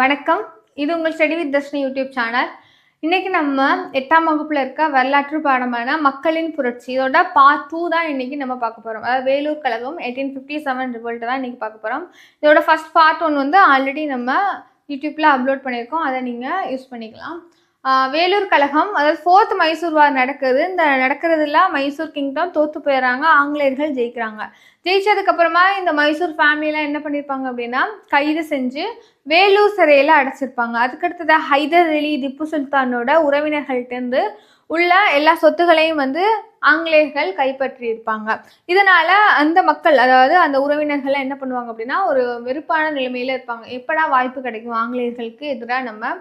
வணக்கம். இது உங்கள் study with Dharshini YouTube channel. இன்றைக்கி நம்ம எட்டாம் வகுப்பில் இருக்க வரலாற்று பாடமான மக்களின் புரட்சி இதோட பார்ட் டூ தான் இன்றைக்கி நம்ம பார்க்க போகிறோம் அதாவது வேலூர் கழகம் எயிட்டீன் ஃபிஃப்டி செவன் ரிவல்ட் தான் இன்னைக்கு பார்க்க போகிறோம் இதோட ஃபஸ்ட் பார்ட் ஒன் வந்து ஆல்ரெடி நம்ம யூடியூப்பில் அப்லோட் பண்ணியிருக்கோம். அதை நீங்கள் யூஸ் பண்ணிக்கலாம். வேலூர் கழகம் அதாவது ஃபோர்த் மைசூர் வார் நடக்குது. இந்த நடக்கிறதுல மைசூர் கிங்டம் தோற்று போயிடுறாங்க ஆங்கிலேயர்கள் ஜெயிக்கிறாங்க. ஜெயிச்சதுக்கு அப்புறமா இந்த மைசூர் ஃபேமிலியெலாம் என்ன பண்ணியிருப்பாங்க அப்படின்னா கைது செஞ்சு வேலூர் சிறையில் அடைச்சிருப்பாங்க. அதுக்கடுத்தது ஹைதர் அலி திப்பு சுல்தானோட உறவினர்கள்ட்டேருந்து உள்ள எல்லா சொத்துகளையும் வந்து ஆங்கிலேயர்கள் கைப்பற்றியிருப்பாங்க. இதனால அந்த மக்கள் அதாவது அந்த உறவினர்கள் என்ன பண்ணுவாங்க அப்படின்னா ஒரு வெறுப்பான நிலைமையில இருப்பாங்க. எப்படா வாய்ப்பு கிடைக்கும்? ஆங்கிலேயர்களுக்கு எதிராக நம்ம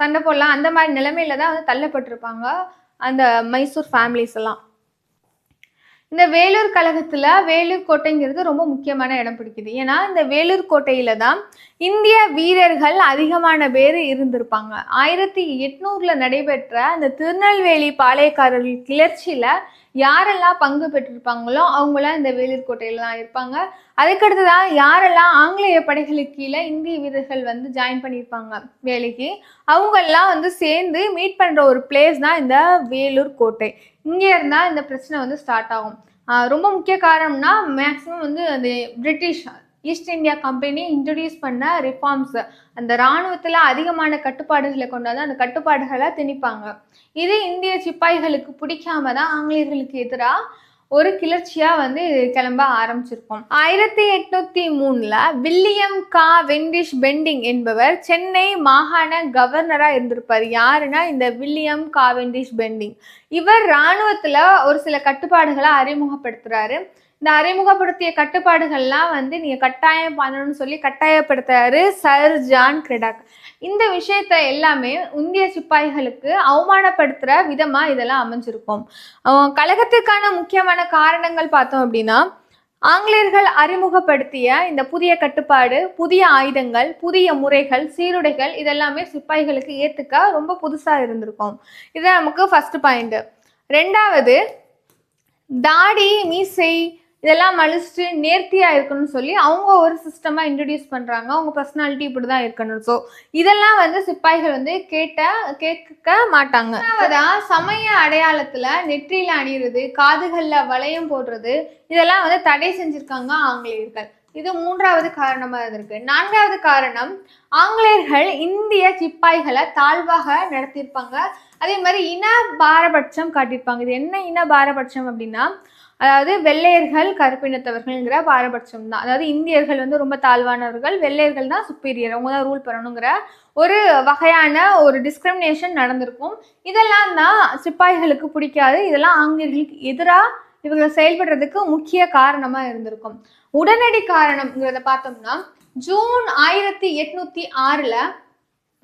சண்டை போடலாம். அந்த மாதிரி நிலைமையில தான் வந்து தள்ளப்பட்டிருப்பாங்க அந்த மைசூர் ஃபேமிலிஸ் எல்லாம். இந்த வேலூர் கழகத்தில் வேலூர் கோட்டைங்கிறது ரொம்ப முக்கியமான இடம் பிடிக்குது. ஏன்னா இந்த வேலூர் கோட்டையில் தான் இந்திய வீரர்கள் அதிகமான பேர் இருந்திருப்பாங்க. ஆயிரத்தி எட்நூறில் நடைபெற்ற அந்த திருநெல்வேலி பாளையக்காரர்கள் கிளர்ச்சியில் யாரெல்லாம் பங்கு பெற்றிருப்பாங்களோ அவங்களாம் இந்த வேலூர் கோட்டையில் தான் இருப்பாங்க. அதுக்கடுத்ததான் யாரெல்லாம் ஆங்கிலேய படைகளுக்கு கீழே இந்திய வீரர்கள் வந்து ஜாயின் பண்ணியிருப்பாங்க வேலைக்கு அவங்கெல்லாம் வந்து சேர்ந்து மீட் பண்ணுற ஒரு பிளேஸ் தான் இந்த வேலூர் கோட்டை. இங்கே இருந்தால் இந்த பிரச்சனை வந்து ஸ்டார்ட் ஆகும். ரொம்ப முக்கிய காரணம்னா மேக்ஸிமம் வந்து அந்த British East India Company introduce பண்ண ரிஃபார்ம்ஸ் அந்த இராணுவத்தில் அதிகமான கட்டுப்பாடுகளை கொண்டாந்து அந்த கட்டுப்பாடுகளை திணிப்பாங்க. இது இந்திய சிப்பாய்களுக்கு பிடிக்காம தான் ஆங்கிலேயர்களுக்கு எதிராக ஒரு கிளர்ச்சியாக வந்து கிளம்ப ஆரம்பிச்சிருக்கோம். ஆயிரத்தி எட்நூத்தி மூணுல வில்லியம் கா வெண்டிஷ் பெண்டிங் என்பவர் சென்னை மாகாண கவர்னராக இருந்திருப்பார். யாருன்னா இந்த வில்லியம் கா வெண்டிஷ் பெண்டிங். இவர் இராணுவத்தில் ஒரு சில கட்டுப்பாடுகளை அறிமுகப்படுத்துறாரு. இந்த அறிமுகப்படுத்திய கட்டுப்பாடுகள்லாம் வந்து நீங்க கட்டாயம் பண்ணணும்னு சொல்லி கட்டாயப்படுத்துறாரு சர் ஜான் கிரெடாக். இந்த விஷயத்த எல்லாமே இந்திய சிப்பாய்களுக்கு அவமானப்படுத்துற விதமா இதெல்லாம் அமைஞ்சிருக்கும். கழகத்துக்கான முக்கியமான காரணங்கள் பார்த்தோம் அப்படின்னா ஆங்கிலேயர்கள் அறிமுகப்படுத்திய இந்த புதிய கட்டுப்பாடு புதிய ஆயுதங்கள் புதிய முறைகள் சீருடைகள் இதெல்லாமே சிப்பாய்களுக்கு ஏத்துக்க ரொம்ப புதுசா இருந்திருக்கும். இது நமக்கு ஃபர்ஸ்ட் பாயிண்ட் ரெண்டாவது தாடி மீசை இதெல்லாம் அழிச்சிட்டு நேர்த்தியாக இருக்கணும்னு சொல்லி அவங்க ஒரு சிஸ்டமாக இன்ட்ரடியூஸ் பண்ணுறாங்க அவங்க பர்சனாலிட்டி இப்படிதான் இருக்கணும். ஸோ இதெல்லாம் வந்து சிப்பாய்கள் வந்து கேட்ட கேட்க மாட்டாங்க. அதான் சமய அடையாளத்தில் நெற்றியில் அணியிறது காதுகளில் வளையம் போடுறது இதெல்லாம் வந்து தடை செஞ்சுருக்காங்க ஆங்கிலேயர்கள். இது மூன்றாவது காரணமாக இருந்திருக்கு. நான்காவது காரணம் ஆங்கிலேயர்கள் இந்திய சிப்பாய்களை தாழ்வாக நடத்தியிருப்பாங்க. அதே மாதிரி இன பாரபட்சம் காட்டியிருப்பாங்க. இது என்ன இன பாரபட்சம் அப்படின்னா அதாவது வெள்ளையர்கள் கருப்பினத்தவர்கள்ங்கிற பாரபட்சம் தான் அதாவது இந்தியர்கள் வந்து ரொம்ப தாழ்வானவர்கள் வெள்ளையர்கள் தான் சுப்பீரியர் அவங்க தான் ரூல் பண்ணணுங்கிற ஒரு வகையான ஒரு டிஸ்கிரிமினேஷன் நடந்திருக்கும். இதெல்லாம் தான் சிப்பாய்களுக்கு பிடிக்காது. இதெல்லாம் ஆங்கிலேயர்களுக்கு எதிராக இவங்க செயல்படுறதுக்கு முக்கிய காரணமாக இருந்திருக்கும். உடனடி காரணம்ங்கிறத பார்த்தோம்னா ஜூன் ஆயிரத்தி எட்நூத்தி ஆறுல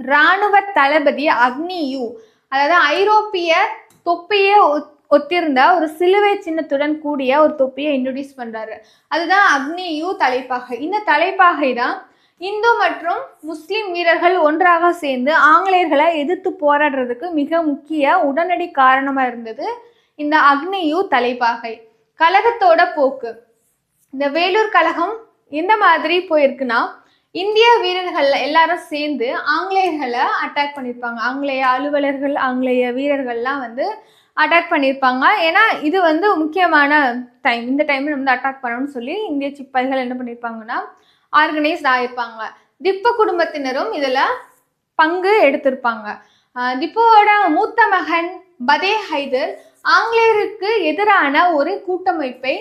இராணுவ தளபதி அக்னியு அதாவது ஐரோப்பிய தொப்பிய ஒத்திருந்த ஒரு சிலுவை சின்னத்துடன் கூடிய ஒரு தொப்பியை இன்ட்ரடியூஸ் பண்ணுறாரு அதுதான் அக்னியு தலைப்பாகை. இந்த தலைப்பாகை தான் இந்து மற்றும் முஸ்லிம் வீரர்கள் ஒன்றாக சேர்ந்து ஆங்கிலேயர்களை எதிர்த்து போராடுறதுக்கு மிக முக்கிய உடனடி காரணமாக இருந்தது இந்த அக்னியு தலைப்பாகை. கழகத்தோட போக்கு. இந்த வேலூர் கழகம் எந்த மாதிரி போயிருக்குன்னா இந்திய வீரர்கள் எல்லாரும் சேர்ந்து ஆங்கிலேயர்களை அட்டாக் பண்ணியிருப்பாங்க ஆங்கிலேய அலுவலர்கள் ஆங்கிலேய வீரர்கள்லாம் வந்து அட்டாக் பண்ணியிருப்பாங்க ஏன்னா இது வந்து முக்கியமான டைம் இந்த டைமில் வந்து அட்டாக் பண்ணணும்னு சொல்லி இந்திய சிப்பாய்கள் என்ன பண்ணியிருப்பாங்கன்னா ஆர்கனைஸ்ட் ஆயிருப்பாங்க. திப்பு குடும்பத்தினரும் இதில் பங்கு எடுத்திருப்பாங்க. திப்போட திப்புவோட மூத்த மகன் பதே ஹைதர் ஆங்கிலேயருக்கு எதிரான ஒரு கூட்டமைப்பை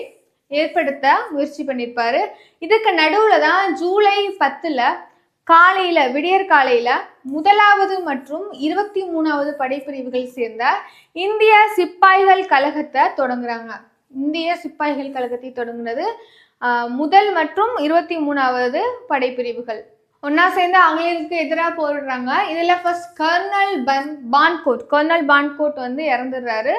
ஏற்படுத்த முயற்சி பண்ணியிருப்பாரு இதுக்கு நடுவில் தான் ஜூலை பத்தில் காலையில் விடியற் காலையில் முதலாவது மற்றும் இருபத்தி மூணாவது படைப்பிரிவுகள் சேர்ந்த இந்திய சிப்பாய்கள் கழகத்தை தொடங்குறாங்க. இந்திய சிப்பாய்கள் கழகத்தை தொடங்குனது முதல் மற்றும் இருபத்தி மூணாவது படைப்பிரிவுகள். ஒன்னா சேர்ந்து ஆங்கிலேயருக்கு எதிராக போரிடுறாங்க. இதில் ஃபர்ஸ்ட் கர்னல் பன் பான்கோட் கர்னல் பான்கோட் வந்து இறந்துடுறாரு.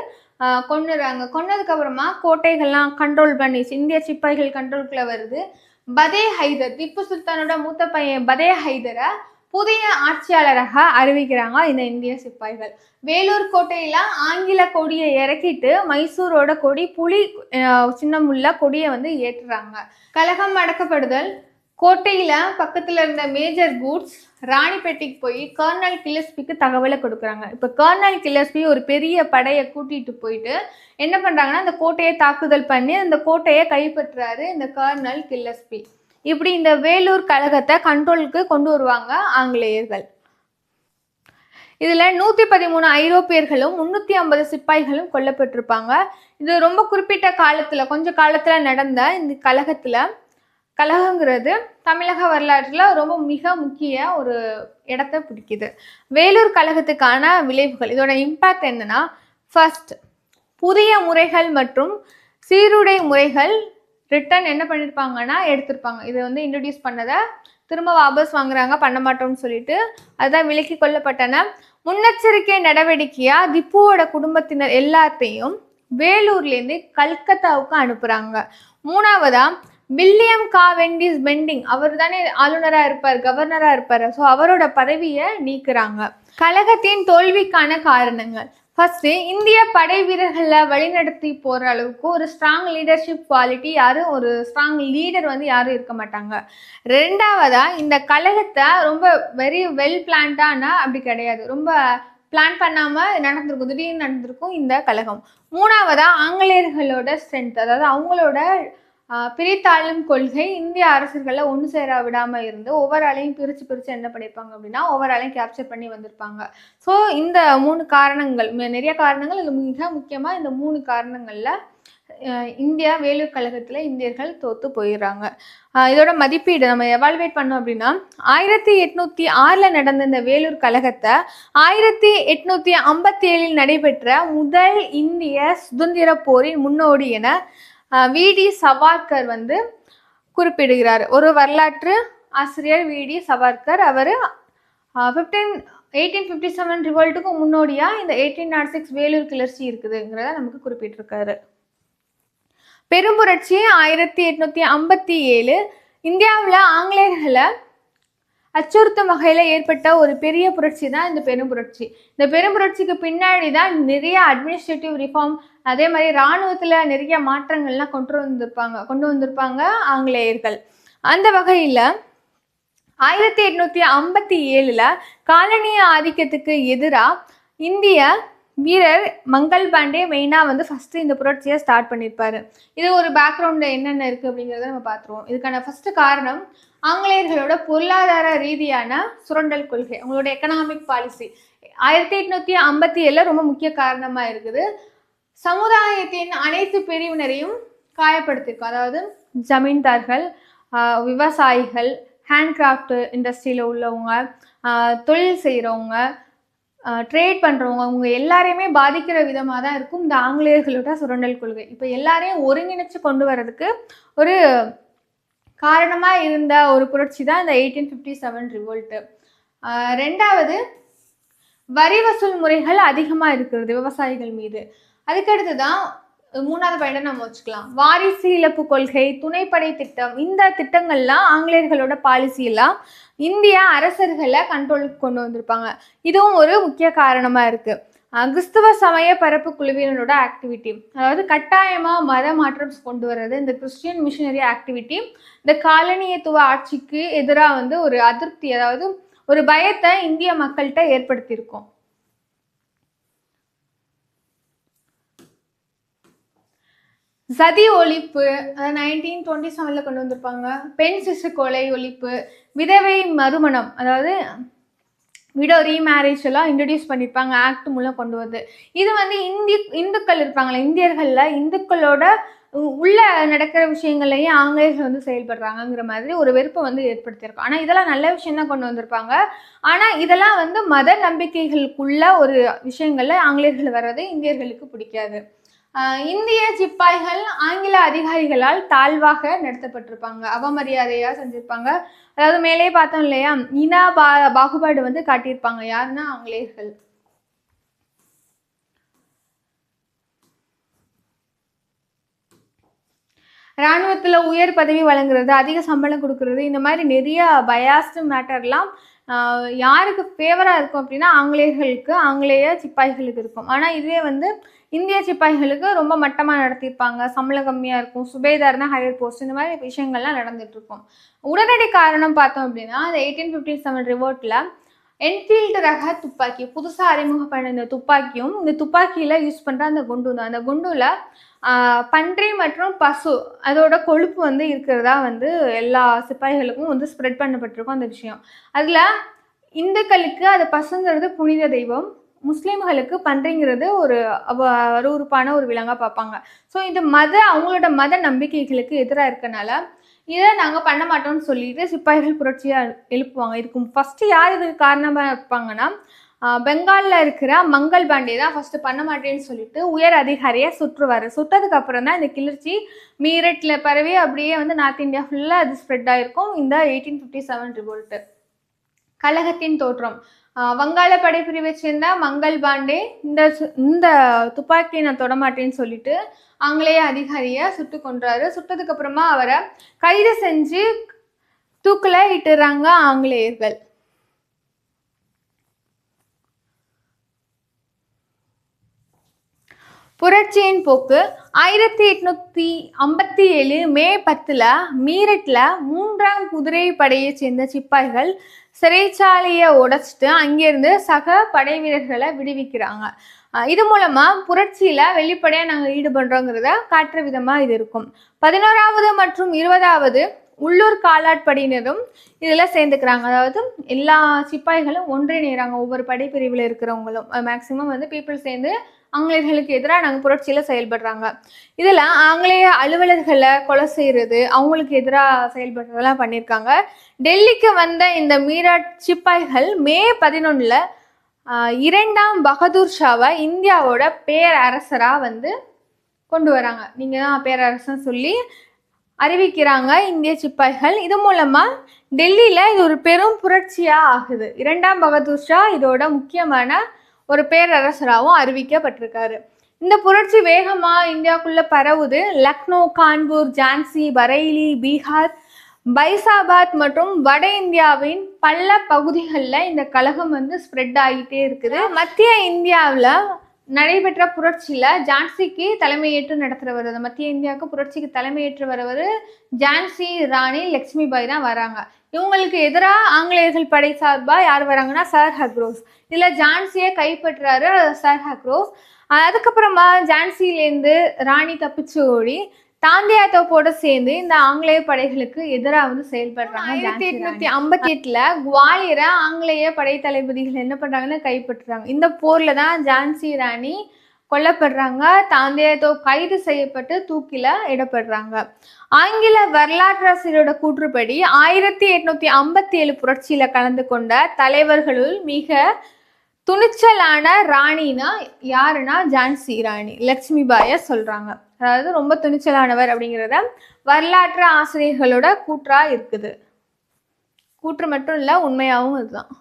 கொண்டுடுறாங்க கொன்னதுக்கப்புறமா கோட்டைகள்லாம் கண்ட்ரோல் பண்ணி இந்திய சிப்பாய்கள் கண்ட்ரோல்குள்ளே வருது. பதே ஹைதர் திப்பு சுல்தானோட மூத்த பையன் பதே ஹைதரை புதிய ஆட்சியாளராக அறிவிக்கிறாங்க இந்த இந்திய சிப்பாய்கள். வேலூர் கோட்டையில ஆங்கில கொடியை இறக்கிட்டு மைசூரோட கொடி புலி சின்னம் உள்ள கொடியை வந்து ஏற்றுறாங்க. கலகம் அடக்கப்படுதல் கோட்டையில பக்கத்துல இருந்த மேஜர் கூட்ஸ் ராணிப்பேட்டைக்கு போய் கர்னல் கிளஸ்பிக்கு தகவலை கொடுக்குறாங்க. இப்போ கர்னல் கிளஸ்பி ஒரு பெரிய படையை கூட்டிட்டு போயிட்டு என்ன பண்ணுறாங்கன்னா அந்த கோட்டையை தாக்குதல் பண்ணி அந்த கோட்டையை கைப்பற்றுறாரு இந்த கர்னல் கில்லஸ்பி. இப்படி இந்த வேலூர் கழகத்தை கண்ட்ரோலுக்கு கொண்டு வருவாங்க ஆங்கிலேயர்கள். இதில் நூற்றி பதிமூணு ஐரோப்பியர்களும் முந்நூற்றி ஐம்பது சிப்பாய்களும் கொல்லப்பட்டிருப்பாங்க. இது ரொம்ப குறிப்பிட்ட காலத்தில் கொஞ்சம் காலத்தில் நடந்த இந்த கழகத்தில் கழகங்கிறது தமிழக வரலாற்றில் ரொம்ப மிக முக்கிய ஒரு இடத்த பிடிக்குது. வேலூர் கழகத்துக்கான விளைவுகள் இதோட இம்பாக்ட் என்னன்னா ஃபர்ஸ்ட் புதிய முறைகள் மற்றும் சீருடை முறைகள் ரிட்டன் என்ன பண்ணியிருப்பாங்கன்னா எடுத்திருப்பாங்க. இதை வந்து இன்ட்ரடியூஸ் பண்ணதை திரும்ப வாபஸ் வாங்குறாங்க பண்ண மாட்டோம்னு சொல்லிட்டு. அதுதான் விலக்கி கொள்ளப்பட்டன. முன்னெச்சரிக்கை நடவடிக்கையாக திப்புவோட குடும்பத்தினர் எல்லாத்தையும் வேலூர்லேருந்து கல்கத்தாவுக்கு அனுப்புகிறாங்க மூணாவதா வில்லியம் கா வெண்டிஸ் பெண்டிங். அவர் தானே ஆளுநராக இருப்பார் கவர்னராக இருப்பார். ஸோ அவரோட பதவியை நீக்கிறாங்க. கழகத்தின் தோல்விக்கான காரணங்கள். ஃபர்ஸ்ட் இந்திய படை வீரர்களை வழிநடத்தி போற அளவுக்கு ஒரு ஸ்ட்ராங் லீடர்ஷிப் குவாலிட்டி யாரும் ஒரு ஸ்ட்ராங் லீடர் வந்து யாரும் இருக்க மாட்டாங்க. ரெண்டாவதா இந்த கழகத்தை ரொம்ப வெரி வெல் பிளான்டானா அப்படி கிடையாது. ரொம்ப பிளான் பண்ணாமல் நடந்திருக்கும் திடீர்னு நடந்திருக்கும் இந்த கழகம். மூணாவதா ஆங்கிலேயர்களோட ஸ்ட்ரென்த் அதாவது அவங்களோட பிரித்தாளும் கொள்கை இந்திய அரசர்களை ஒன்று சேர விடாமல் இருந்து ஒவ்வொரு ஆளையும் பிரித்து பிரித்து என்ன பண்ணியிருப்பாங்க அப்படின்னா ஒவ்வொரு ஆளையும் கேப்சர் பண்ணி வந்திருப்பாங்க. ஸோ இந்த மூணு காரணங்கள் நிறைய காரணங்கள் இது மிக முக்கியமாக இந்த மூணு காரணங்களில் இந்தியா வேலூர் கழகத்தில் இந்தியர்கள் தோத்து போயிடுறாங்க. இதோட மதிப்பீடு நம்ம எவால்வேட் பண்ணோம் அப்படின்னா ஆயிரத்தி எட்நூத்தி ஆறில் நடந்த இந்த வேலூர் கழகத்தை ஆயிரத்தி எட்நூத்தி ஐம்பத்தி ஏழில் நடைபெற்ற முதல் இந்திய சுதந்திர போரின் முன்னோடி என விடி சவார்கர் வந்து குறிப்பிடுகிறார். ஒரு வரலாற்று ஆசிரியர் விடி சவார்கர். அவர் ஃபிஃப்டீன் எயிட்டீன் ஃபிஃப்டி செவன் ரிவோல்ட்டுக்கும் முன்னோடியாக இந்த எயிட்டீன் நாட் சிக்ஸ் வேலூர் கிளர்ச்சி இருக்குதுங்கிறத நமக்கு குறிப்பிட்டிருக்காரு. பெரும்புரட்சி ஆயிரத்தி எட்நூற்றி ஐம்பத்தி ஏழு. இந்தியாவில் ஆங்கிலேயர்களை அச்சுறுத்தும் வகையில் ஏற்பட்ட ஒரு பெரிய புரட்சி தான் இந்த பெரும்புரட்சி இந்த பெரும்புரட்சிக்கு பின்னாடி தான் நிறைய அட்மினிஸ்ட்ரேட்டிவ் ரிஃபார்ம் அதே மாதிரி இராணுவத்தில் நிறைய மாற்றங்கள்லாம் கொண்டு வந்திருப்பாங்க கொண்டு வந்திருப்பாங்க ஆங்கிலேயர்கள். அந்த வகையில் ஆயிரத்தி எட்நூத்தி ஐம்பத்தி ஏழில் காலனிய ஆதிக்கத்துக்கு எதிராக இந்திய வீரர் மங்கள் பாண்டே மெயினாக வந்து ஃபஸ்ட்டு இந்த புரட்சியை ஸ்டார்ட் பண்ணியிருப்பாரு இது ஒரு பேக்ரவுண்டில் என்னென்ன இருக்குது அப்படிங்கிறத நம்ம பார்த்துருவோம். இதுக்கான ஃபஸ்ட்டு காரணம் ஆங்கிலேயர்களோட பொருளாதார ரீதியான சுரண்டல் கொள்கை அவங்களோட எக்கனாமிக் பாலிசி ஆயிரத்தி எட்நூத்தி ஐம்பத்தி ஏழில் ரொம்ப முக்கிய காரணமாக இருக்குது. சமுதாயத்தின் அனைத்து பிரிவினரையும் காயப்படுத்தியிருக்கும். அதாவது ஜமீன்தார்கள் விவசாயிகள் ஹேண்ட்கிராஃப்ட் இண்டஸ்ட்ரியில் உள்ளவங்க தொழில் செய்கிறவங்க ட்ரேட் பண்ணுறவங்க அவங்க எல்லாரையுமே பாதிக்கிற விதமாக தான் இருக்கும் இந்த ஆங்கிலேயர்களோட சுரண்டல் கொள்கை. இப்போ எல்லாரையும் ஒருங்கிணைச்சு கொண்டு வர்றதுக்கு ஒரு காரணமாக இருந்த ஒரு புரட்சி தான் இந்த எயிட்டீன் ஃபிஃப்டி செவன் ரிவோல்ட்டு ரெண்டாவது வரி வசூல் முறைகள் அதிகமாக இருக்கிறது விவசாயிகள் மீது. அதுக்கடுத்து தான் மூணாவது பயணம் நம்ம வச்சுக்கலாம். வாரிசு இழப்பு கொள்கை துணைப்படை திட்டம் இந்த திட்டங்கள்லாம் ஆங்கிலேயர்களோட பாலிசியெல்லாம் இந்தியா அரசர்களை கண்ட்ரோலுக்கு கொண்டு வந்திருப்பாங்க. இதுவும் ஒரு முக்கிய காரணமாக இருக்குது கிறிஸ்துவ சமய பரப்பு குழுவினரோட ஆக்டிவிட்டி அதாவது கட்டாயமாக மத மாற்றம் கொண்டு வர்றது இந்த கிறிஸ்டியன் மிஷினரி ஆக்டிவிட்டி இந்த காலனியத்துவ ஆட்சிக்கு எதிராக வந்து ஒரு அதிருப்தி அதாவது ஒரு பயத்தை இந்திய மக்கள்கிட்ட ஏற்படுத்தியிருக்கும். சதி ஒழிப்பு நைன்டீன் டுவெண்ட்டி செவனில் கொண்டு வந்திருப்பாங்க. பெண் சிசு கொலை ஒழிப்பு விதவை மறுமணம் அதாவது விடோ ரீமேரேஜ் எல்லாம் இன்ட்ரடியூஸ் பண்ணியிருப்பாங்க ஆக்ட் மூலம் கொண்டு வந்து இது வந்து இந்தி இந்துக்கள் இருப்பாங்களே இந்தியர்களில் இந்துக்களோட உள்ள நடக்கிற விஷயங்கள்லையும் ஆங்கிலேயர்கள் வந்து செயல்படுறாங்கங்கிற மாதிரி ஒரு வெறுப்பை வந்து ஏற்படுத்தியிருக்கோம் ஆனால் இதெல்லாம் நல்ல விஷயம் தான் கொண்டு வந்திருப்பாங்க. ஆனால் இதெல்லாம் வந்து மத நம்பிக்கைகளுக்குள்ள ஒரு விஷயங்களில் ஆங்கிலேயர்கள் வர்றது இந்தியர்களுக்கு பிடிக்காது. இந்திய சிப்பாய்கள் ஆங்கில அதிகாரிகளால் தாழ்வாக நடத்தப்பட்டிருப்பாங்க. அவமரியாதையாக செஞ்சுருப்பாங்க. அதாவது மேலே பார்த்தோம் இல்லையா? இனா பா பாகுபாடு வந்து காட்டியிருப்பாங்க. யாருன்னா? ஆங்கிலேயர்கள். இராணுவத்தில் உயர் பதவி வழங்குறது அதிக சம்பளம் கொடுக்கறது இந்த மாதிரி நிறைய பயாஸ்டு மேட்டர்லாம் ஆஹ் யாருக்கு ஃபேவராக இருக்கும் அப்படின்னா ஆங்கிலேயர்களுக்கு ஆங்கிலேய சிப்பாய்களுக்கு இருக்கும். ஆனால் இதுவே வந்து இந்திய சிப்பாய்களுக்கு ரொம்ப மட்டமாக நடத்தியிருப்பாங்க. சம்பளம் கம்மியாக இருக்கும். சுபேதார்னா ஹையர் போஸ்ட் இந்த மாதிரி விஷயங்கள்லாம் நடந்துட்டுருக்கும். உடனடி காரணம் பார்த்தோம் அப்படின்னா அந்த எயிட்டீன் ஃபிஃப்டி செவன் ரிவோர்ட்டில் என்ஃபீல்டு ரக துப்பாக்கி புதுசாக அறிமுகம் இந்த துப்பாக்கியும் இந்த துப்பாக்கியில் யூஸ் பண்ணுற அந்த குண்டு தான். அந்த குண்டுல பன்றி மற்றும் பசு அதோட கொழுப்பு வந்து இருக்கிறதா வந்து எல்லா சிப்பாய்களுக்கும் வந்து ஸ்ப்ரெட் பண்ணப்பட்டிருக்கும் அந்த விஷயம். அதில் இந்துக்களுக்கு அது பசுங்கிறது புனித தெய்வம். முஸ்லீம்களுக்கு பன்றிங்கிறது ஒரு அருவறுப்பான ஒரு விலங்காக பார்ப்பாங்க. ஸோ இந்த மத அவங்களோட மத நம்பிக்கைகளுக்கு எதிராக இருக்கனால இதை நாங்கள் பண்ண மாட்டோம்னு சொல்லிட்டு சிப்பாய்கள் புரட்சியாக எழுப்புவாங்க. இருக்கும் ஃபஸ்ட்டு யார் இதுக்கு காரணமாக இருப்பாங்கன்னா பெங்காலில் இருக்கிற மங்கள் பாண்டே தான் ஃபஸ்ட்டு பண்ண மாட்டேன்னு சொல்லிட்டு உயர் அதிகாரியை சுற்றுவார். சுட்டதுக்கு அப்புறம் தான் இந்த கிளர்ச்சி மீரட்டில் பரவி அப்படியே வந்து நார்த் இந்தியா ஃபுல்லாக அது ஸ்ப்ரெட் ஆகிருக்கும் இந்த எயிட்டீன் ஃபிஃப்டி செவன் ரிவோல்ட்டு கழகத்தின் தோற்றம். வங்காள படைப்பிரிவை சேர்ந்த மங்கள் பாண்டே இந்த சு- இந்த துப்பாக்கியை நான் தொடமாட்டேன்னு சொல்லிட்டு ஆங்கிலேய அதிகாரியை சுட்டு கொன்றாரு. சுட்டதுக்கு அப்புறமா அவரை கைது செஞ்சு தூக்கில் இட்டுறாங்க ஆங்கிலேயர்கள். புரட்சியின் போக்கு ஆயிரத்தி எட்நூத்தி ஐம்பத்தி ஏழு மே பத்தில் மீரட்டில் மூன்றாம் குதிரை படையை சேர்ந்த சிப்பாய்கள் சிறைச்சாலையை உடைச்சிட்டு அங்கேருந்து சக படை வீரர்களை விடுவிக்கிறாங்க. இது மூலமா புரட்சியில வெளிப்படையா நாங்க ஈடுபடுறோங்கிறத காட்டுற விதமா இது இருக்கும். பதினோராவது மற்றும் இருபதாவது உள்ளூர் காலாட்படையினரும் இதில் சேர்ந்துக்கிறாங்க. அதாவது எல்லா சிப்பாய்களும் ஒன்றிணைகிறாங்க ஒவ்வொரு படைப்பிரிவில் இருக்கிறவங்களும். மேக்சிமம் வந்து பீப்புள் சேர்ந்து ஆங்கிலேயர்களுக்கு எதிராக நாங்கள் புரட்சியில் செயல்படுறாங்க. இதில் ஆங்கிலேய அலுவலர்களை கொலை செய்கிறது அவங்களுக்கு எதிராக செயல்படுறதெல்லாம் பண்ணியிருக்காங்க. டெல்லிக்கு வந்த இந்த மீராட் சிப்பாய்கள் மே பதினொன்றில் இரண்டாம் பகதூர் ஷாவை இந்தியாவோட பேரரசராக வந்து கொண்டு வராங்க. நீங்கள் தான் பேரரசன் சொல்லி அறிவிக்கிறாங்க இந்திய சிப்பாய்கள். இது மூலமாக டெல்லியில் இது ஒரு பெரும் புரட்சியாக ஆகுது. இரண்டாம் பகதூர் ஷா இதோட முக்கியமான ஒரு பேரரசராகவும் அறிவிக்கப்பட்டிருக்காரு. இந்த புரட்சி வேகமாக இந்தியாவுக்குள்ள பரவுது. லக்னோ கான்பூர் ஜான்சி பரேலி பீகார் பைசாபாத் மற்றும் வட இந்தியாவின் பல பகுதிகளில் இந்த கழகம் வந்து ஸ்ப்ரெட் ஆகிட்டே இருக்குது. மத்திய இந்தியாவில் நடைபெற்ற புரட்சியில் ஜான்சிக்கு தலைமையேற்று நடத்துகிறவர் அந்த மத்திய இந்தியாவுக்கு புரட்சிக்கு தலைமையேற்று வரவர் ஜான்சி ராணி லக்ஷ்மிபாய் தான் வராங்க. இவங்களுக்கு எதிராக ஆங்கிலேயர்கள் படை சார்பாக யார் வராங்கன்னா சர் ஹக்ரோஸ். இதில் ஜான்சியை கைப்பற்றுறாரு சர் ஹக்ரோஸ். அதுக்கப்புறமா ஜான்சிலேருந்து ராணி தப்பிச்சு ஓடி தாந்தியா தோப்போட சேர்ந்து இந்த ஆங்கிலேய படைகளுக்கு எதிராக வந்து செயல்படுறாங்க ஆயிரத்தி எட்நூத்தி ஐம்பத்தி எட்டுல குவாலியரை ஆங்கிலேய படை தளபதிகள் என்ன பண்றாங்கன்னா கைப்பற்றுறாங்க. இந்த போர்ல தான் ஜான்சி ராணி கொல்லப்படுறாங்க. தாந்தியா தோப் கைது செய்யப்பட்டு தூக்கில இடப்படுறாங்க. ஆங்கில வரலாற்றாசிரியரோட கூற்றுப்படி ஆயிரத்தி எட்நூத்தி ஐம்பத்தி ஏழு புரட்சியில கலந்து கொண்ட தலைவர்களுள் மிக துணிச்சலான ராணினா யாருன்னா ஜான்சி ராணி லக்ஷ்மிபாய சொல்றாங்க. அதாவது ரொம்ப துணிச்சலானவர் அப்படிங்கிறத வரலாற்று ஆசிரியர்களோட கூற்றா இருக்குது. கூற்று மட்டும் இல்ல உண்மையாகவும் இதுதான்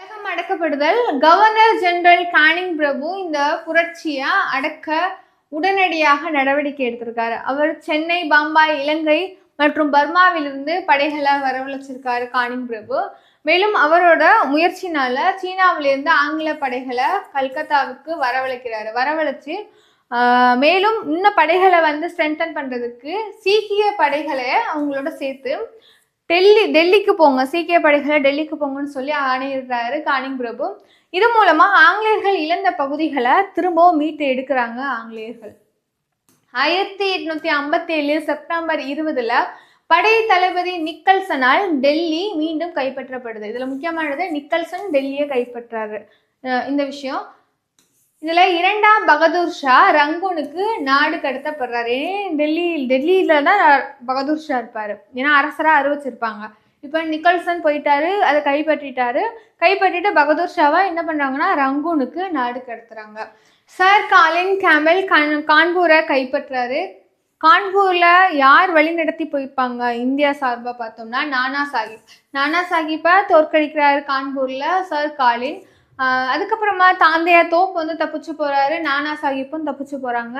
உலகம் அடக்கப்படுதல். கவர்னர் ஜெனரல் கானிங் பிரபு இந்த புரட்சியை அடக்க உடனடியாக நடவடிக்கை எடுத்திருக்காரு. அவர் சென்னை பம்பாய் இலங்கை மற்றும் பர்மாவிலிருந்து படைகளை வரவழைச்சிருக்காரு கானிங் பிரபு. மேலும் அவரோட முயற்சினால சீனாவிலிருந்து ஆங்கில படைகளை கல்கத்தாவுக்கு வரவழைக்கிறாரு. வரவழைச்சு மேலும் இன்னும் படைகளை வந்து ஸ்ட்ரென்தன் பண்ணுறதுக்கு சீக்கிய படைகளை அவங்களோட சேர்த்து டெல்லி டெல்லிக்கு போங்க. சீக்கிய படைகளை டெல்லிக்கு போங்கன்னு சொல்லி ஆணையிடுறாரு கானிங் பிரபு. இது மூலமாக ஆங்கிலேயர்கள் இழந்த பகுதிகளை திரும்பவும் மீட்டு எடுக்கிறாங்க ஆங்கிலேயர்கள். ஆயிரத்தி எட்நூத்தி ஐம்பத்தி ஏழு செப்டம்பர் இருபதுல படை தளபதி நிக்கல்சனால் டெல்லி மீண்டும் கைப்பற்றப்படுது. இதுல முக்கியமானது நிக்கல்சன் டெல்லியை கைப்பற்றாரு. இந்த விஷயம். இதுல இரண்டாம் பகதூர் ஷா ரங்கூனுக்கு நாடு கடத்தப்படுறாரு. ஏன் டெல்லி டெல்லியில தான் பகதூர் ஷா இருப்பாரு? ஏன்னா அரசரா அறிவிச்சிருப்பாங்க. இப்போ நிக்கல்சன் போயிட்டாரு அதை கைப்பற்றிட்டாரு. கைப்பற்றிட்டு பகதூர் ஷாவா என்ன பண்றாங்கன்னா ரங்கூனுக்கு நாடு கடத்துறாங்க. சார் காலின் கேமல் கான் கான்பூரை கைப்பற்றாரு. கான்பூரில் யார் வழிநடத்தி போயிருப்பாங்க? இந்தியா சார்பாக பார்த்தோம்னா நானா சாஹிப். நானா சாஹிப்பை தோற்கடிக்கிறாரு கான்பூரில் சார் காலின். அதுக்கப்புறமா தாந்தையா தோப் வந்து தப்பிச்சு போகிறாரு நானா சாஹிப்பும் தப்பிச்சு போகிறாங்க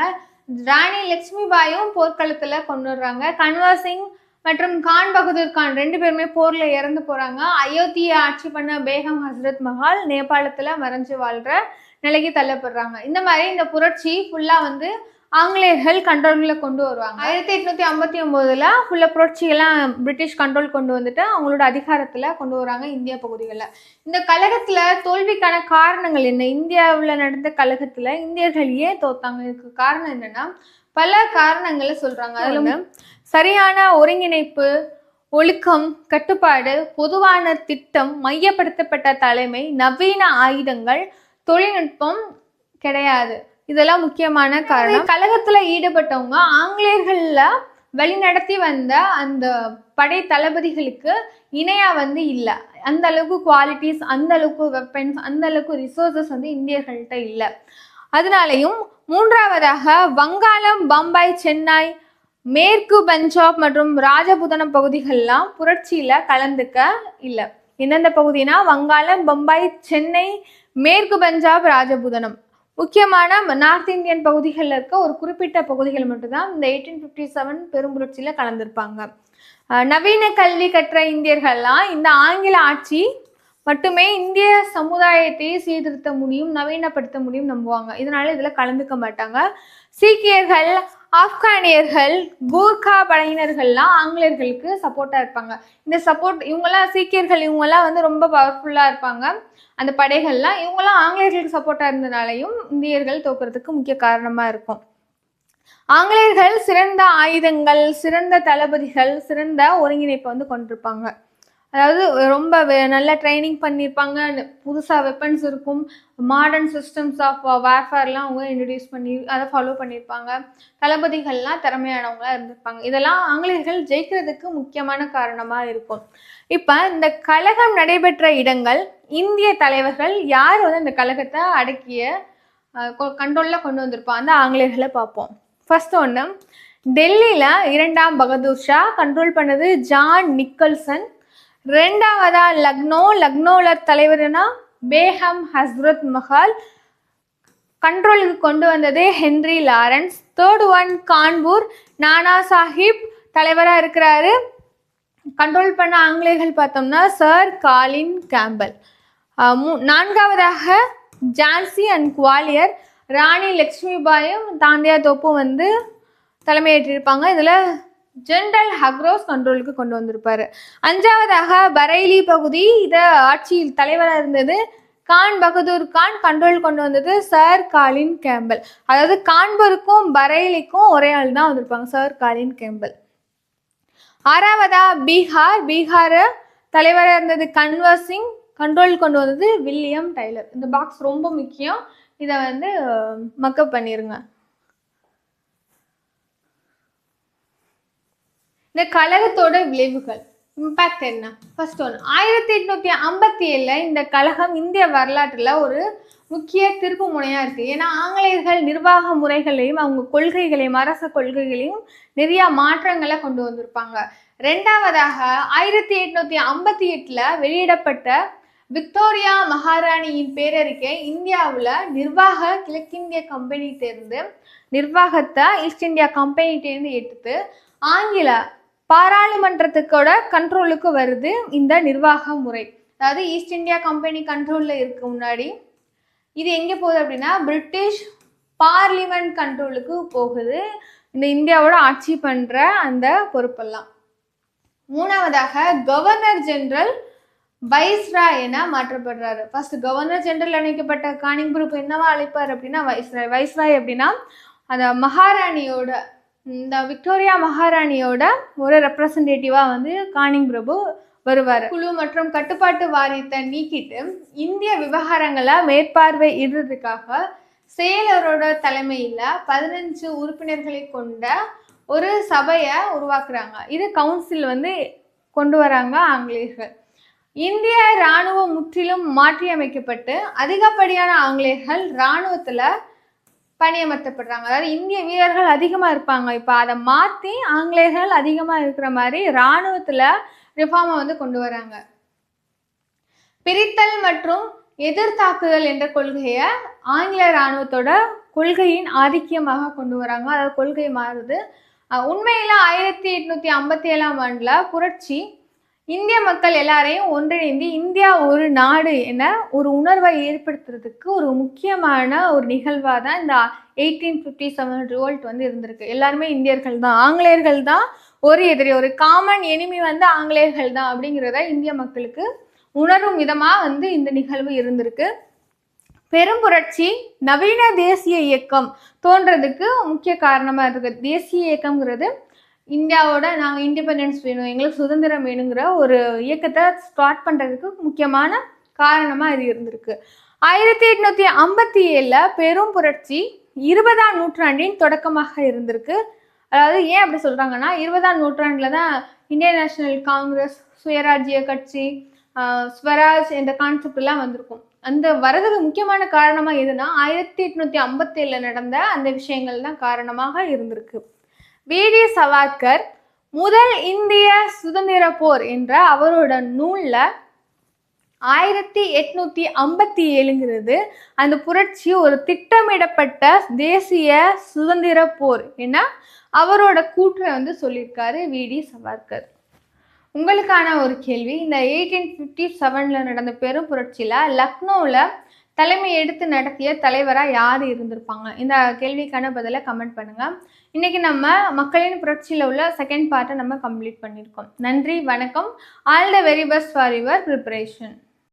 ராணி லக்ஷ்மிபாயும் போர்க்களத்தில் கொண்டுடுறாங்க. கன்வர் சிங் மற்றும் கான் பகதூர் கான் ரெண்டு பேருமே போரில் இறந்து போகிறாங்க அயோத்தியை ஆட்சி பண்ண பேகம் ஹஸ்ரத் மஹால் நேபாளத்தில் மறைஞ்சு வாழ்கிற நிலைக்கு தள்ளப்படுறாங்க. இந்த மாதிரி இந்த புரட்சி ஃபுல்லா வந்து ஆங்கிலேயர்கள் கண்ட்ரோல்ல கொண்டு வருவாங்க. ஆயிரத்தி எட்நூத்தி ஐம்பத்தி ஒன்பதுல ஃபுல்லா புரட்சியெல்லாம் பிரிட்டிஷ் கண்ட்ரோல் கொண்டு வந்துட்டு அவங்களோட அதிகாரத்துல கொண்டு வராங்க இந்திய பகுதிகளில். இந்த கழகத்துல தோல்விக்கான காரணங்கள் என்ன? இந்தியாவில் நடந்த கழகத்துல இந்தியர்கள் ஏன் தோத்தாங்க? இதுக்கு காரணம் என்னன்னா பல காரணங்களை சொல்றாங்க. அதுல சரியான ஒருங்கிணைப்பு ஒழுக்கம் கட்டுப்பாடு பொதுவான திட்டம் மையப்படுத்தப்பட்ட தலைமை நவீன ஆயுதங்கள் தொழில்நுட்பம் கிடையாது. இதெல்லாம் முக்கியமான காரணம். கழகத்துல ஈடுபட்டவங்க ஆங்கிலேயர்கள்ல வழிநடத்தி வந்த அந்த படை தளபதிகளுக்கு இணையா வந்து இல்லை. அந்த அளவுக்கு குவாலிட்டிஸ் அந்த அளவுக்கு வெப்பன்ஸ் அந்த அளவுக்கு ரிசோர்சஸ் வந்து இந்தியர்கள்ட்ட இல்லை. அதனாலையும் மூன்றாவதாக வங்காளம் பம்பாய் சென்னை மேற்கு பஞ்சாப் மற்றும் ராஜபுதனம் பகுதிகள்லாம் புரட்சியில கலந்துக்க இல்லை. எந்தெந்த பகுதினா வங்காளம் பம்பாய் சென்னை மேற்கு பஞ்சாப் ராஜபுதனம். முக்கியமான நார்த் இந்தியன் பகுதிகளில் இருக்க ஒரு குறிப்பிட்ட பகுதிகள் மட்டும்தான் இந்த எயிட்டீன் ஃபிஃப்டி செவன் பெரும்புரட்சியில் கலந்துருப்பாங்க. நவீன கல்வி கற்ற இந்தியர்கள்லாம் இந்த ஆங்கில ஆட்சி மட்டுமே இந்திய சமுதாயத்தை சீர்திருத்த முடியும் நவீனப்படுத்த முடியும் நம்புவாங்க. இதனால இதில் கலந்துக்க மாட்டாங்க. சீக்கியர்கள் ஆப்கானியர்கள் கூர்கா படையினர்கள்லாம் ஆங்கிலேயர்களுக்கு சப்போர்ட்டாக இருப்பாங்க. இந்த சப்போர்ட் இவங்கெல்லாம் சீக்கியர்கள் இவங்கெல்லாம் வந்து ரொம்ப பவர்ஃபுல்லாக இருப்பாங்க. அந்த படைகள்லாம் இவங்கெல்லாம் ஆங்கிலேயர்களுக்கு சப்போர்ட்டாக இருந்தனாலையும் இந்தியர்கள் தோக்குறதுக்கு முக்கிய காரணமாக இருக்கும். ஆங்கிலேயர்கள் சிறந்த ஆயுதங்கள் சிறந்த தளபதிகள் சிறந்த ஒருங்கிணைப்பை வந்து கொண்டிருப்பாங்க. அதாவது ரொம்ப நல்லா ட்ரைனிங் பண்ணியிருப்பாங்க புதுசாக வெப்பன்ஸ் இருக்கும். மாடர்ன் சிஸ்டம்ஸ் ஆஃப் வேர்ஃபேர்லாம் அவங்க இன்ட்ரடியூஸ் பண்ணி அதை ஃபாலோ பண்ணியிருப்பாங்க தளபதிகள்லாம் திறமையானவங்களாக இருந்திருப்பாங்க. இதெல்லாம் ஆங்கிலேயர்கள் ஜெயிக்கிறதுக்கு முக்கியமான காரணமாக இருக்கும். இப்போ இந்த கழகம் நடைபெற்ற இடங்கள் இந்திய தலைவர்கள் யார் வந்து இந்த கழகத்தை அடக்கிய கண்ட்ரோலில் கொண்டு வந்திருப்பா அந்த ஆங்கிலேயர்களை பார்ப்போம். ஃபர்ஸ்ட் ஒன்று டெல்லியில் இரண்டாம் பகதூர் ஷா கண்ட்ரோல் பண்ணது ஜான் நிக்கல்சன். ரெண்டாவதா லக்னோ லக்னோல தலைவர்னா பேகம் ஹஸ்ரத் மஹால் கண்ட்ரோலுக்கு கொண்டு வந்தது Henry Lawrence. Third one Kanpur Nana Sahib தலைவராக இருக்கிறாரு. கண்ட்ரோல் பண்ண ஆங்கிலேயர்கள் பார்த்தோம்னா சர் காலின் கேம்பல். மூ- நான்காவதாக ஜான்சி அண்ட் குவாலியர். ராணி லக்ஷ்மிபாயும் தாண்டியா தோப்பும் வந்து தலைமையேற்றிருப்பாங்க. இதில் ஜென்ரல் ஹக்ரோஸ் கண்ட்ரோலுக்கு கொண்டு வந்திருப்பார். அஞ்சாவதாக பரைலி பகுதி இதை ஆட்சியில் தலைவராக இருந்தது கான் பகதூர் கான் கண்ட்ரோல் கொண்டு வந்தது சர் காலின் கேம்பல். அதாவது கான்பூருக்கும் பரைலிக்கும் ஒரே ஆள் தான் வந்திருப்பாங்க சர் காலின் கேம்பல். ஆறாவதா பீகார் பீகார் தலைவராக இருந்தது கன்வர் சிங் கண்ட்ரோல் கொண்டு வந்தது வில்லியம் டைலர். இந்த பாக்ஸ் ரொம்ப முக்கியம். இதை வந்து மக்கப் பண்ணிடுங்க இந்த கழகத்தோட விளைவுகள். இம்பேக்ட் என்ன? ஃபர்ஸ்ட் ஒன் ஆயிரத்தி எட்நூத்தி ஐம்பத்தி ஏழில் இந்த கழகம் இந்திய வரலாற்றில் ஒரு முக்கிய திருப்பு முனையாக இருக்குது ஏன்னா ஆங்கிலேயர்கள் நிர்வாக முறைகளையும் அவங்க கொள்கைகளையும் அரச கொள்கைகளையும் நிறைய மாற்றங்களை கொண்டு வந்திருப்பாங்க. ரெண்டாவதாக ஆயிரத்தி எட்நூத்தி ஐம்பத்தி எட்டில் வெளியிடப்பட்ட விக்டோரியா மகாராணியின் பேரறிக்கை இந்தியாவில் நிர்வாக கிழக்கிந்திய கம்பெனிகிட்டேருந்து நிர்வாகத்தை ஈஸ்ட் இந்தியா கம்பெனிட்டேருந்து எடுத்து ஆங்கில பாராளுமன்றத்துக்கோட கண்ட்ரோலுக்கு வருது இந்த நிர்வாக முறை. அதாவது ஈஸ்ட் இந்தியா கம்பெனி கண்ட்ரோலில் இருக்க முன்னாடி. இது எங்கே போகுது அப்படின்னா பிரிட்டிஷ் பார்லிமெண்ட் கண்ட்ரோலுக்கு போகுது. இந்த இந்தியாவோட ஆட்சி பண்ணுற அந்த பொறுப்பெல்லாம். மூணாவதாக கவர்னர் ஜென்ரல் வைஸ்ராய் என மாற்றப்படுறாரு. ஃபர்ஸ்ட் கவர்னர் ஜென்ரல் அணைக்கப்பட்ட காணிங் குரூப் என்னவா அழைப்பார் அப்படின்னா வைஸ்ராய் வைஸ்ராய் அப்படின்னா அந்த மகாராணியோட இந்த விக்டோரியா மகாராணியோட ஒரு ரெப்ரசன்டேட்டிவாக வந்து காணிங் பிரபு வருவார். குழு மற்றும் கட்டுப்பாட்டு வாரியத்தை நீக்கிட்டு இந்திய விவகாரங்களை மேற்பார்வை இடுறதுக்காக செயலரோட தலைமையில் பதினஞ்சு உறுப்பினர்களை கொண்ட ஒரு சபையை உருவாக்குறாங்க. இது கவுன்சில் வந்து கொண்டு வராங்க ஆங்கிலேயர்கள். இந்திய இராணுவம் முற்றிலும் மாற்றியமைக்கப்பட்டு அதிகப்படியான ஆங்கிலேயர்கள் இராணுவத்தில் பணியமர்த்தப்படுறாங்க. அதாவது இந்திய வீரர்கள் அதிகமாக இருப்பாங்க. இப்போ அதை மாற்றி ஆங்கிலேயர்கள் அதிகமாக இருக்கிற மாதிரி இராணுவத்தில் ரிஃபார்மை வந்து கொண்டு வராங்க. பிரித்தல் மற்றும் எதிர்த்தாக்குதல் என்ற கொள்கையை ஆங்கில இராணுவத்தோட கொள்கையின் ஆதிக்கியமாக கொண்டு வராங்க. அதாவது கொள்கை மாறுது. உண்மையில் உண்மையில ஆயிரத்தி எட்நூத்தி ஐம்பத்தி ஏழாம் ஆண்டுல புரட்சி இந்திய மக்கள் எல்லாரையும் ஒன்றிணைந்து இந்தியா ஒரு நாடு என ஒரு உணர்வை ஏற்படுத்துறதுக்கு ஒரு முக்கியமான ஒரு நிகழ்வாக தான் இந்த எயிட்டீன் ஃபிஃப்டி செவன் ரிவோல்ட் வந்து இருந்திருக்கு. எல்லாருமே இந்தியர்கள் தான். ஆங்கிலேயர்கள் தான் ஒரு எதிரி. ஒரு காமன் எனிமி வந்து ஆங்கிலேயர்கள் தான் அப்படிங்கிறத இந்திய மக்களுக்கு உணரும் விதமாக வந்து இந்த நிகழ்வு இருந்திருக்கு. பெரும்புரட்சி நவீன தேசிய இயக்கம் தோன்றதுக்கு முக்கிய காரணமாக இருக்குது தேசிய இயக்கம்ங்கிறது இந்தியாவோட நாங்கள் இண்டிபெண்டன்ஸ் வேணும் எங்களுக்கு சுதந்திரம் வேணுங்கிற ஒரு இயக்கத்தை ஸ்டார்ட் பண்ணுறதுக்கு முக்கியமான காரணமாக இது இருந்திருக்கு. ஆயிரத்தி எட்நூத்தி ஐம்பத்தி ஏழில் பெரும் புரட்சி இருபதாம் நூற்றாண்டின் தொடக்கமாக இருந்திருக்கு. அதாவது ஏன் அப்படி சொல்கிறாங்கன்னா இருபதாம் நூற்றாண்டில் தான் இந்தியன் நேஷனல் காங்கிரஸ் சுயராஜ்ய கட்சி ஸ்வராஜ் என்ற கான்செப்ட்லாம் வந்திருக்கும். அந்த வரதுக்கு முக்கியமான காரணமாக எதுனா ஆயிரத்தி எட்நூத்தி ஐம்பத்தி ஏழில் நடந்த அந்த விஷயங்கள் தான் காரணமாக இருந்திருக்கு. வீடி சவார்கர் முதல் இந்திய சுதந்திர போர் என்ற அவரோட நூலில் ஆயிரத்தி எட்நூத்தி ஐம்பத்தி ஏழுங்கிறது. அந்த புரட்சி ஒரு திட்டமிடப்பட்ட தேசிய சுதந்திர போர் என அவரோட கூற்றை வந்து சொல்லியிருக்காரு விடி சவார்கர். உங்களுக்கான ஒரு கேள்வி இந்த எயிட்டீன் ஃபிஃப்டி செவனில் நடந்த பெரும் புரட்சியில் லக்னோவில் தலைமை எடுத்து நடத்திய தலைவராக யார் இருந்திருப்பாங்க? இந்த கேள்விக்கான பதிலை கமெண்ட் பண்ணுங்கள் இன்றைக்கி நம்ம மக்களின் புரட்சியில் உள்ள செகண்ட் பார்ட்டை நம்ம கம்ப்ளீட் பண்ணியிருக்கோம். நன்றி வணக்கம். All the very best for your preparation